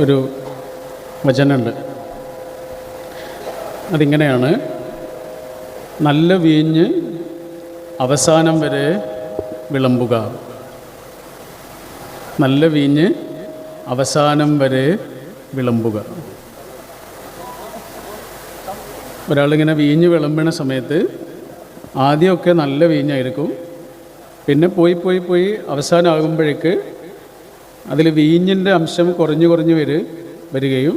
ഒരു വചനമുണ്ട്. അതിങ്ങനെയാണ് നല്ല വീഞ്ഞ് അവസാനം വരെ വിളമ്പുക. നല്ല വീഞ്ഞ് അവസാനം വരെ വിളമ്പുക. ഒരാളിങ്ങനെ വീഞ്ഞ് വിളമ്പണ സമയത്ത് ആദ്യമൊക്കെ നല്ല വീഞ്ഞായിരിക്കും. പിന്നെ പോയി പോയി പോയി അവസാനമാകുമ്പോഴേക്ക് അതിൽ വീഞ്ഞിന്റെ അംശം കുറഞ്ഞു കുറഞ്ഞു വരു വരികയും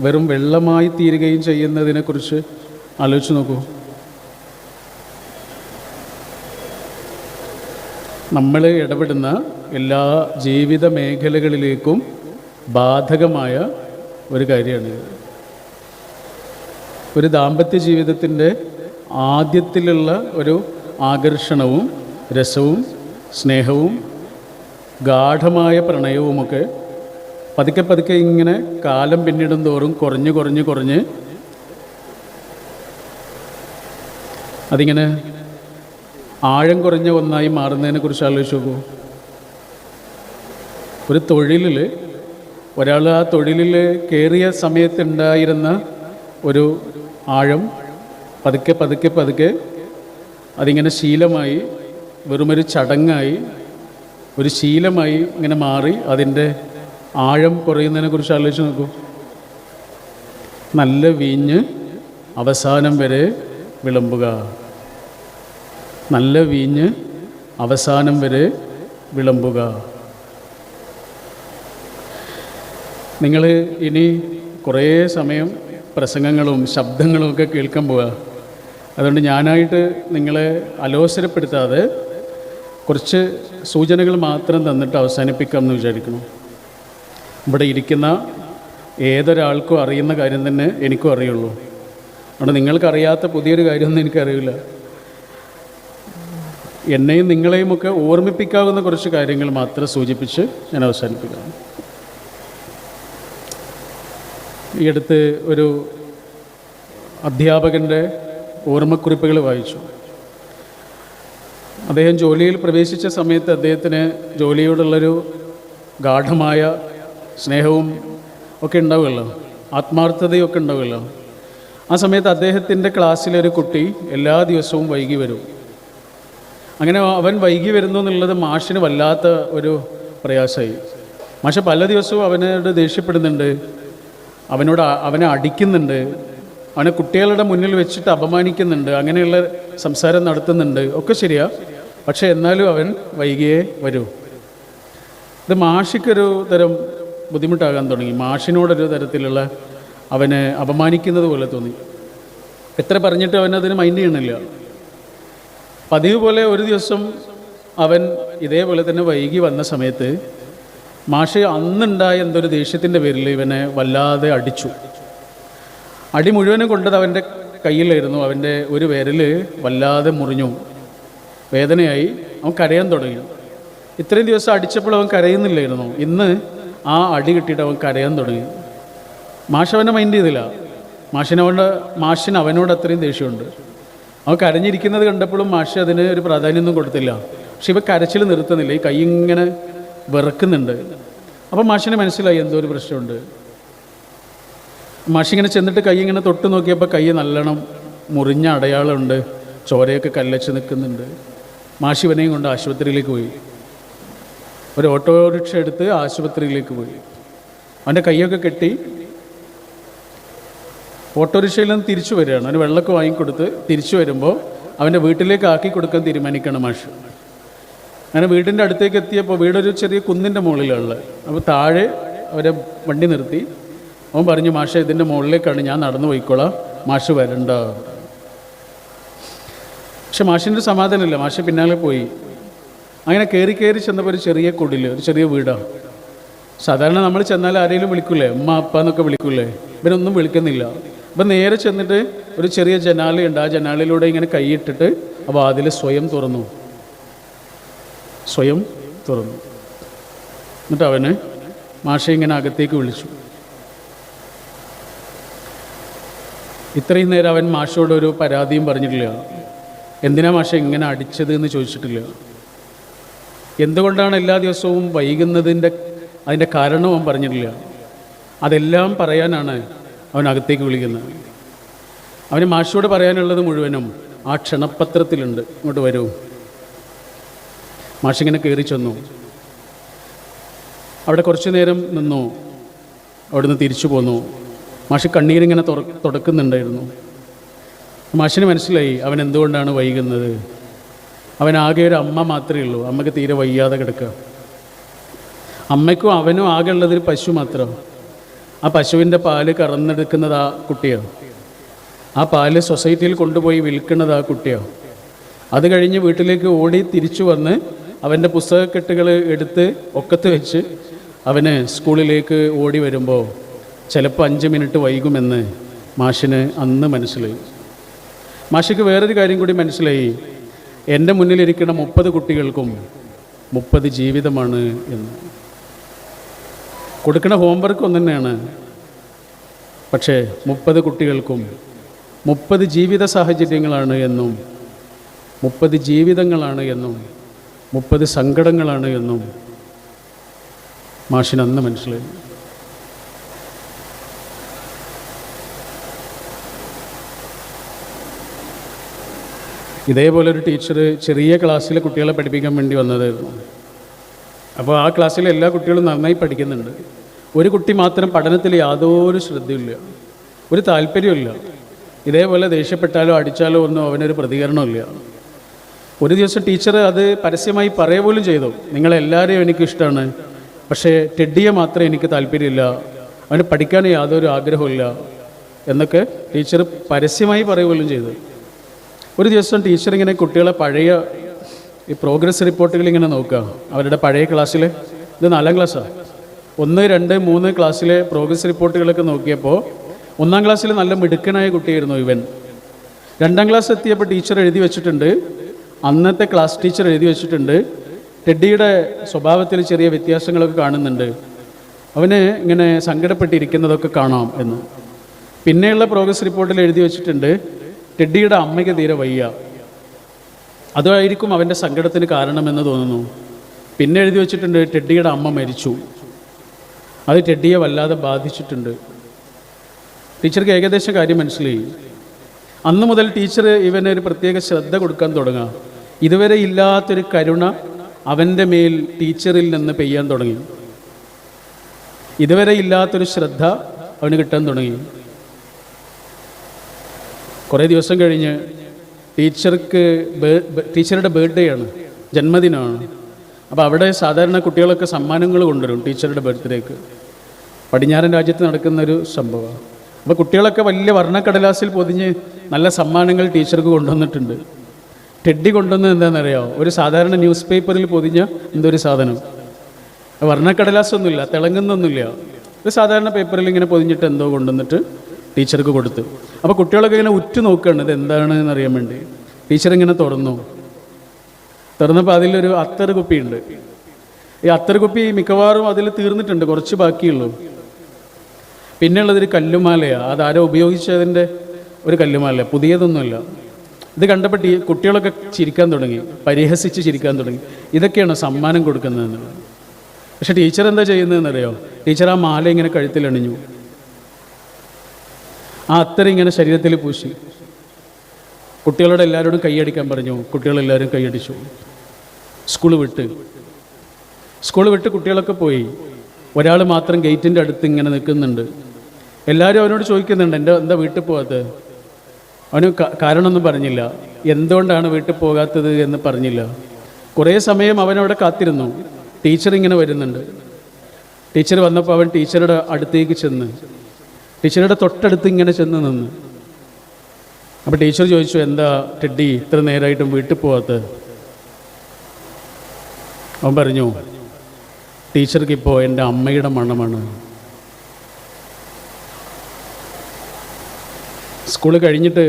വെറും വെള്ളമായി തീരുകയും ചെയ്യുന്നതിനെക്കുറിച്ച് ആലോചിച്ച് നോക്കൂ. നമ്മൾ ഇടപെടുന്ന എല്ലാ ജീവിത മേഖലകളിലേക്കും ബാധകമായ ഒരു കാര്യമാണ് ഒരു ദാമ്പത്യ ജീവിതത്തിന്റെ ആദ്യത്തിലുള്ള ഒരു ആകർഷണവും രസവും സ്നേഹവും ഗാഠമായ പ്രണയവുമൊക്കെ പതുക്കെ പതുക്കെ ഇങ്ങനെ കാലം പിന്നിടും തോറും കുറഞ്ഞ് കുറഞ്ഞ് കുറഞ്ഞ് അതിങ്ങനെ ആഴം കുറഞ്ഞ ഒന്നായി മാറുന്നതിനെ കുറിച്ച് ആലോചിച്ച് നോക്കൂ. ഒരു തൊഴിലിൽ ഒരാൾ ആ തൊഴിലിൽ കയറിയ സമയത്തുണ്ടായിരുന്ന ഒരു ആഴം പതുക്കെ പതുക്കെ പതുക്കെ അതിങ്ങനെ ശീലമായി വെറുമൊരു ചടങ്ങായി ഒരു ശീലമായി ഇങ്ങനെ മാറി അതിന്റെ ആഴം കുറയുന്നതിനെ കുറിച്ച് ആലോചിച്ച് നോക്കൂ. നല്ല വീഞ്ഞ് അവസാനം വരെ വിളമ്പുക. നല്ല വീഞ്ഞ് അവസാനം വരെ വിളമ്പുക. നിങ്ങൾ ഇനി കുറേ സമയം പ്രസംഗങ്ങളും ശബ്ദങ്ങളും ഒക്കെ കേൾക്കാൻ പോവുക. അതുകൊണ്ട് ഞാനായിട്ട് നിങ്ങളെ അലോസരപ്പെടുത്താതെ കുറച്ച് സൂചനകൾ മാത്രം തന്നിട്ട് അവസാനിപ്പിക്കാം എന്ന് വിചാരിക്കുന്നു. ഇവിടെ ഇരിക്കുന്ന ഏതൊരാൾക്കും അറിയുന്ന കാര്യം തന്നെ എനിക്കും അറിയുള്ളൂ. അതുകൊണ്ട് നിങ്ങൾക്കറിയാത്ത പുതിയൊരു കാര്യമൊന്നും എനിക്കറിയില്ല. എന്നെയും നിങ്ങളെയും ഒക്കെ ഓർമ്മിപ്പിക്കാവുന്ന കുറച്ച് കാര്യങ്ങൾ മാത്രം സൂചിപ്പിച്ച് ഞാൻ അവസാനിപ്പിക്കാം ഈ അടുത്ത് ഒരു അധ്യാപകന്റെ ഓർമ്മക്കുറിപ്പുകൾ വായിച്ചു. അദ്ദേഹം ജോലിയിൽ പ്രവേശിച്ച സമയത്ത് അദ്ദേഹത്തിന് ജോലിയോടുള്ളൊരു ഗാഠമായ സ്നേഹവും ഒക്കെ ഉണ്ടാവുമല്ലോ ആത്മാർത്ഥതയൊക്കെ ഉണ്ടാവുമല്ലോ ആ സമയത്ത് അദ്ദേഹത്തിന്റെ ക്ലാസ്സിലൊരു കുട്ടി എല്ലാ ദിവസവും വൈകി വരും. അങ്ങനെ അവൻ വൈകി വരുന്നു എന്നുള്ളത് മാഷിന് വല്ലാത്ത ഒരു പ്രയാസമായി. മാഷ പല ദിവസവും അവനോട് ദേഷ്യപ്പെടുന്നുണ്ട്. അവനോട് അവനെ അടിക്കുന്നുണ്ട്. അവനെ കുട്ടികളുടെ മുന്നിൽ വെച്ചിട്ട് അപമാനിക്കുന്നുണ്ട്. അങ്ങനെയുള്ള സംസാരം നടത്തുന്നുണ്ട്. ഒക്കെ ശരിയാ? പക്ഷേ എന്നാലും അവൻ വൈകിയേ വരൂ. ഇത് മാഷിക്കൊരു തരം ബുദ്ധിമുട്ടാകാൻ തുടങ്ങി. മാഷിനോടൊരു തരത്തിലുള്ള അവനെ അപമാനിക്കുന്നത് പോലെ തോന്നി. എത്ര പറഞ്ഞിട്ട് അവൻ അവനതിന് മൈൻഡ് ചെയ്യണില്ല. പതിവ് പോലെ ഒരു ദിവസം അവൻ ഇതേപോലെ തന്നെ വൈകി വന്ന സമയത്ത് മാഷ് അന്നുണ്ടായ എന്തൊരു ദേഷ്യത്തിന്റെ പേരിൽ ഇവനെ വല്ലാതെ അടിച്ചു. അടി മുഴുവനും കൊണ്ടത് അവന്റെ കയ്യിലായിരുന്നു. അവന്റെ ഒരു വിരൽ വല്ലാതെ മുറിഞ്ഞു. വേദനയായി. അവൻ കരയാൻ തുടങ്ങി. ഇത്രയും ദിവസം അടിച്ചപ്പോൾ അവൻ കരയുന്നില്ലായിരുന്നു. ഇന്ന് ആ അടി കിട്ടിയിട്ട് അവൻ കരയാൻ തുടങ്ങി. മാഷവനെ മൈൻഡ് ചെയ്തില്ല. മാഷിനവന്റെ മാഷിന് അവനോട് അത്രയും ദേഷ്യമുണ്ട്. അവൻ കരഞ്ഞിരിക്കുന്നത് കണ്ടപ്പോഴും മാഷ് അതിന് ഒരു പ്രാധാന്യമൊന്നും കൊടുത്തില്ല. പക്ഷെ ഇവ കരച്ചിൽ നിർത്തുന്നില്ല. ഈ കൈ ഇങ്ങനെ വിറക്കുന്നുണ്ട്. അപ്പം മാഷിന് മനസ്സിലായി എന്തോ ഒരു പ്രശ്നമുണ്ട്. മാഷി ഇങ്ങനെ ചെന്നിട്ട് കൈ ഇങ്ങനെ തൊട്ട് നോക്കിയപ്പോൾ കൈ നല്ലോണം മുറിഞ്ഞ അടയാളമുണ്ട്. ചോരയൊക്കെ കല്ലച്ച് നിൽക്കുന്നുണ്ട്. മാഷി ഇവനെയും കൊണ്ട് ആശുപത്രിയിലേക്ക് പോയി. ഒരു ഓട്ടോറിക്ഷ എടുത്ത് ആശുപത്രിയിലേക്ക് പോയി. അവന്റെ കൈയൊക്കെ കെട്ടി ഓട്ടോറിക്ഷയിൽ നിന്ന് തിരിച്ചു വരികയാണ്. അവന് വെള്ളമൊക്കെ വാങ്ങിക്കൊടുത്ത് തിരിച്ചു വരുമ്പോൾ അവന്റെ വീട്ടിലേക്ക് ആക്കി കൊടുക്കാൻ തീരുമാനിക്കണം മാഷ്. അങ്ങനെ വീടിന്റെ അടുത്തേക്ക് എത്തിയപ്പോൾ വീടൊരു ചെറിയ കുന്നിന്റെ മുകളിലുള്ളത് അപ്പോൾ താഴെ അവരെ വണ്ടി നിർത്തി. അവൻ പറഞ്ഞു മാഷ ഇതിന്റെ മുകളിലേക്കാണ് ഞാൻ നടന്നു പോയിക്കോളാം. മാഷ് വരണ്ട. പക്ഷെ മാഷിന്റെ സമാധാനമില്ല. മാഷ് പിന്നാലെ പോയി. അങ്ങനെ കയറി കയറി ചെന്നപ്പോൾ ഒരു ചെറിയ കുടിൽ ഒരു ചെറിയ വീടാണ്. സാധാരണ നമ്മൾ ചെന്നാൽ ആരെങ്കിലും വിളിക്കൂലേ? ഉമ്മ അപ്പ എന്നൊക്കെ വിളിക്കൂലേ? ഇവരൊന്നും വിളിക്കുന്നില്ല. അപ്പം നേരെ ചെന്നിട്ട് ഒരു ചെറിയ ജനാലയുണ്ട്. ആ ജനാലയിലൂടെ ഇങ്ങനെ കൈയിട്ടിട്ട് അപ്പോൾ അതിൽ സ്വയം തുറന്നു. സ്വയം തുറന്നു. എന്നിട്ട് അവന് മാഷ ഇങ്ങനെ അകത്തേക്ക് വിളിച്ചു. ഇത്രയും നേരം അവൻ മാഷോട് ഒരു പരാതിയും പറഞ്ഞിട്ടില്ല. എന്തിനാ മാഷ ഇങ്ങനെ അടിച്ചത് എന്ന് ചോദിച്ചിട്ടില്ല. എന്തുകൊണ്ടാണ് എല്ലാ ദിവസവും വൈകുന്നതിന്റെ അതിന്റെ കാരണം അവൻ പറഞ്ഞിട്ടില്ല. അതെല്ലാം പറയാനാണ് അവൻ അകത്തേക്ക് വിളിക്കുന്നത്. അവന് മാഷിയോട് പറയാനുള്ളത് മുഴുവനും ആ ക്ഷണപത്രത്തിലുണ്ട്. ഇങ്ങോട്ട് വരൂ. മാഷിങ്ങനെ കയറി ചെന്നു. അവിടെ കുറച്ചു നേരം നിന്നു. അവിടുന്ന് തിരിച്ചു പോന്നു. മാഷി കണ്ണീരിങ്ങനെ തുടക്കുന്നുണ്ടായിരുന്നു. മാഷിന് മനസ്സിലായി അവൻ എന്തുകൊണ്ടാണ് വൈകുന്നത്? അവൻ ആകെ ഒരു അമ്മ മാത്രമേ ഉള്ളൂ. അമ്മയ്ക്ക് തീരെ വയ്യാതെ കിടക്കുക. അമ്മയ്ക്കും അവനും ആകെ ഉള്ളത് ഒരു പശു മാത്രം. ആ പശുവിന്റെ പാൽ കറന്നെടുക്കുന്നത് ആ കുട്ടിയാണ് ആ പാൽ സൊസൈറ്റിയിൽ കൊണ്ടുപോയി വിൽക്കുന്നത് ആ കുട്ടിയാണ് അത് കഴിഞ്ഞ് വീട്ടിലേക്ക് ഓടി തിരിച്ചു വന്ന് അവന്റെ പുസ്തകക്കെട്ടുകൾ എടുത്ത് ഒക്കത്ത് വെച്ച് അവന് സ്കൂളിലേക്ക് ഓടി വരുമ്പോൾ ചിലപ്പോൾ അഞ്ച് മിനിറ്റ് വൈകുമെന്ന് മാഷിന് അന്ന് മനസ്സിലായി. മാഷിക്ക് വേറൊരു കാര്യം കൂടി മനസ്സിലായി. എന്റെ മുന്നിലിരിക്കുന്ന മുപ്പത് കുട്ടികൾക്കും മുപ്പത് ജീവിതമാണ് എന്ന്. കൊടുക്കുന്ന ഹോംവർക്ക് ഒന്ന് തന്നെയാണ്. പക്ഷേ മുപ്പത് കുട്ടികൾക്കും മുപ്പത് ജീവിത സാഹചര്യങ്ങളാണ് എന്നും മുപ്പത് ജീവിതങ്ങളാണ് എന്നും മുപ്പത് സങ്കടങ്ങളാണ് എന്നും മാഷിനന്ന് മനസ്സിലായി. ഇതേപോലെ ഒരു ടീച്ചർ ചെറിയ ക്ലാസ്സിലെ കുട്ടികളെ പഠിപ്പിക്കാൻ വേണ്ടി വന്നതായിരുന്നു. അപ്പോൾ ആ ക്ലാസ്സിലെ എല്ലാ കുട്ടികളും നന്നായി പഠിക്കുന്നുണ്ട്. ഒരു കുട്ടി മാത്രം പഠനത്തിൽ യാതൊരു ശ്രദ്ധയില്ല ഒരു താല്പര്യമില്ല ഇതേപോലെ ദേഷ്യപ്പെട്ടാലോ അടിച്ചാലോ ഒന്നും അവനൊരു പ്രതികരണമില്ല ഒരു ദിവസം ടീച്ചർ അത് പരസ്യമായി പറയുക പോലും ചെയ്തു. നിങ്ങളെല്ലാവരെയും എനിക്കിഷ്ടമാണ്. പക്ഷേ ടെഡിയെ മാത്രം എനിക്ക് താല്പര്യമില്ല. അവന് പഠിക്കാൻ യാതൊരു ആഗ്രഹമില്ല എന്നൊക്കെ ടീച്ചർ പരസ്യമായി പറയുക പോലും ചെയ്തു. ഒരു ദിവസം ടീച്ചർ ഇങ്ങനെ കുട്ടികളെ പഴയ ഈ പ്രോഗ്രസ് റിപ്പോർട്ടുകൾ ഇങ്ങനെ നോക്കുക. അവരുടെ പഴയ ക്ലാസ്സിൽ ഇത് നാലാം ക്ലാസ്സാണ് ഒന്ന് രണ്ട് മൂന്ന് ക്ലാസ്സിലെ പ്രോഗ്രസ് റിപ്പോർട്ടുകളൊക്കെ നോക്കിയപ്പോൾ ഒന്നാം ക്ലാസ്സിൽ നല്ല മിടുക്കനായ കുട്ടിയായിരുന്നു ഇവൻ. രണ്ടാം ക്ലാസ് എത്തിയപ്പോൾ ടീച്ചർ എഴുതി വെച്ചിട്ടുണ്ട്. അന്നത്തെ ക്ലാസ് ടീച്ചർ എഴുതി വെച്ചിട്ടുണ്ട്. ടെഡിയുടെ സ്വഭാവത്തിൽ ചെറിയ വ്യത്യാസങ്ങളൊക്കെ കാണുന്നുണ്ട്. അവന് ഇങ്ങനെ സങ്കടപ്പെട്ടിരിക്കുന്നതൊക്കെ കാണാം എന്ന്. പിന്നെയുള്ള പ്രോഗ്രസ് റിപ്പോർട്ടിൽ എഴുതി വെച്ചിട്ടുണ്ട്. ടെഡിയുടെ അമ്മയ്ക്ക് തീരെ വയ്യ. അതായിരിക്കും അവന്റെ സങ്കടത്തിന് കാരണമെന്ന് തോന്നുന്നു. പിന്നെ എഴുതി വെച്ചിട്ടുണ്ട് ടെഡിയുടെ അമ്മ മരിച്ചു. അത് ടെഡിയെ വല്ലാതെ ബാധിച്ചിട്ടുണ്ട്. ടീച്ചർക്ക് ഏകദേശം കാര്യം മനസ്സിലായി. അന്ന് മുതൽ ടീച്ചർ ഇവന് ഒരു പ്രത്യേക ശ്രദ്ധ കൊടുക്കാൻ തുടങ്ങുക. ഇതുവരെ ഇല്ലാത്തൊരു കരുണ അവന്റെ മേൽ ടീച്ചറിൽ നിന്ന് പെയ്യാൻ തുടങ്ങി. ഇതുവരെ ഇല്ലാത്തൊരു ശ്രദ്ധ അവന് കിട്ടാൻ തുടങ്ങി. കുറേ ദിവസം കഴിഞ്ഞ് ടീച്ചർക്ക് ടീച്ചറുടെ ബർത്ത്ഡേ ആണ് ജന്മദിനമാണ്. അപ്പോൾ അവിടെ സാധാരണ കുട്ടികളൊക്കെ സമ്മാനങ്ങൾ കൊണ്ടുവരും ടീച്ചറുടെ ബർത്ത്ഡേക്ക്. പടിഞ്ഞാറൻ രാജ്യത്ത് നടക്കുന്ന ഒരു സംഭവമാണ്. അപ്പോൾ കുട്ടികളൊക്കെ വലിയ വർണക്കടലാസിൽ പൊതിഞ്ഞ് നല്ല സമ്മാനങ്ങൾ ടീച്ചർക്ക് കൊണ്ടുവന്നിട്ടുണ്ട്. ടെഡി കൊണ്ടുവന്നത് എന്താണെന്നറിയാമോ ഒരു സാധാരണ ന്യൂസ് പേപ്പറിൽ പൊതിഞ്ഞ എന്തൊരു സാധനം? വർണക്കടലാസൊന്നുമില്ല തിളങ്ങുന്നൊന്നുമില്ല. ഒരു സാധാരണ പേപ്പറിൽ ഇങ്ങനെ പൊതിഞ്ഞിട്ട് എന്തോ കൊണ്ടുവന്നിട്ട് ടീച്ചർക്ക് കൊടുത്തു. അപ്പോൾ കുട്ടികളൊക്കെ ഇങ്ങനെ ഉറ്റു നോക്കുകയാണ് ഇത് എന്താണ് എന്നറിയാൻ വേണ്ടി. ടീച്ചർ ഇങ്ങനെ തുറന്നു. തുറന്നപ്പോൾ അതിലൊരു അത്തർ കുപ്പിയുണ്ട് ഈ അത്തർ കുപ്പി മിക്കവാറും അതിൽ തീർന്നിട്ടുണ്ട് കുറച്ച് ബാക്കിയുള്ളൂ. പിന്നെയുള്ളതൊരു കല്ലുമാലയാണ് അതാരോ ഉപയോഗിച്ചതിന്റെ ഒരു കല്ലുമാല പുതിയതൊന്നുമല്ല. ഇത് കണ്ടപ്പോൾ ടീ കുട്ടികളൊക്കെ ചിരിക്കാൻ തുടങ്ങി. പരിഹസിച്ച് ചിരിക്കാൻ തുടങ്ങി. ഇതൊക്കെയാണ് സമ്മാനം കൊടുക്കുന്നതെന്നുള്ളത്. പക്ഷേ ടീച്ചർ എന്താ ചെയ്യുന്നതെന്നറിയോ? ടീച്ചർ ആ മാല ഇങ്ങനെ കഴുത്തിലണിഞ്ഞു. ആ അത്തരം ഇങ്ങനെ ശരീരത്തിൽ പൂശി. കുട്ടികളോട് എല്ലാവരോടും കൈയടിക്കാൻ പറഞ്ഞു. കുട്ടികളെല്ലാവരും കൈയടിച്ചു സ്കൂൾ വിട്ട്. സ്കൂൾ വിട്ട് കുട്ടികളൊക്കെ പോയി. ഒരാൾ മാത്രം ഗേറ്റിന്റെ അടുത്ത് ഇങ്ങനെ നിൽക്കുന്നുണ്ട്. എല്ലാവരും അവനോട് ചോദിക്കുന്നുണ്ട് എന്റെ എന്താ വീട്ടിൽ പോകാത്തത്? അവന് കാരണമൊന്നും പറഞ്ഞില്ല. എന്തുകൊണ്ടാണ് വീട്ടിൽ പോകാത്തത്? എന്ന് പറഞ്ഞില്ല. കുറേ സമയം അവനവിടെ കാത്തിരുന്നു. ടീച്ചർ ഇങ്ങനെ വരുന്നുണ്ട്. ടീച്ചർ വന്നപ്പോൾ അവൻ ടീച്ചറുടെ അടുത്തേക്ക് ചെന്ന് ടീച്ചറുടെ തൊട്ടടുത്ത് ഇങ്ങനെ ചെന്ന് നിന്ന്. അപ്പോൾ ടീച്ചർ ചോദിച്ചു എന്താ ടെഡി ഇത്ര നേരമായിട്ടും വീട്ടിൽ പോകാത്തത് അവൻ പറഞ്ഞു ടീച്ചർക്ക് ഇപ്പോൾ എന്റെ അമ്മയുടെ മണമാണ്. സ്കൂൾ കഴിഞ്ഞിട്ട്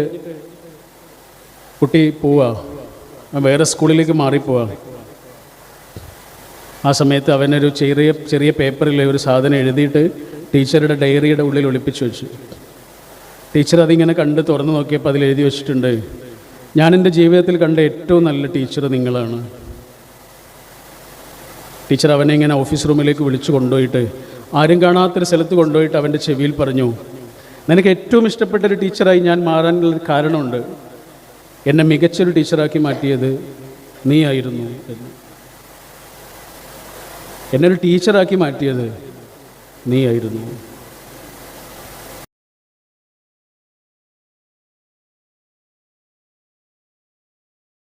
കുട്ടി പോവാ. വേറെ സ്കൂളിലേക്ക് മാറിപ്പോവാ. ആ സമയത്ത് അവനൊരു ചെറിയ ചെറിയ പേപ്പറിൽ ഒരു സാധനം എഴുതിയിട്ട് ടീച്ചറുടെ ഡയറിയുടെ ഉള്ളിൽ ഒളിപ്പിച്ചു വെച്ചു. ടീച്ചർ അതിങ്ങനെ കണ്ട് തുറന്നു നോക്കിയപ്പോൾ അതിൽ എഴുതി വെച്ചിട്ടുണ്ട് ഞാൻ എന്റെ ജീവിതത്തിൽ കണ്ട ഏറ്റവും നല്ല ടീച്ചർ നിങ്ങളാണ്. ടീച്ചർ അവനെ ഇങ്ങനെ ഓഫീസ് റൂമിലേക്ക് വിളിച്ചു കൊണ്ടുപോയിട്ട് ആരും കാണാത്തൊരു സ്ഥലത്ത് കൊണ്ടുപോയിട്ട് അവന്റെ ചെവിയിൽ പറഞ്ഞു നിനക്ക് ഏറ്റവും ഇഷ്ടപ്പെട്ട ഒരു ടീച്ചറായി ഞാൻ മാറാനുള്ളൊരു കാരണമുണ്ട്. എന്നെ മികച്ചൊരു ടീച്ചറാക്കി മാറ്റിയത് നീ ആയിരുന്നു എന്ന്. എന്നെ ഒരു ടീച്ചറാക്കി മാറ്റിയത് നീ ആയിരുന്നു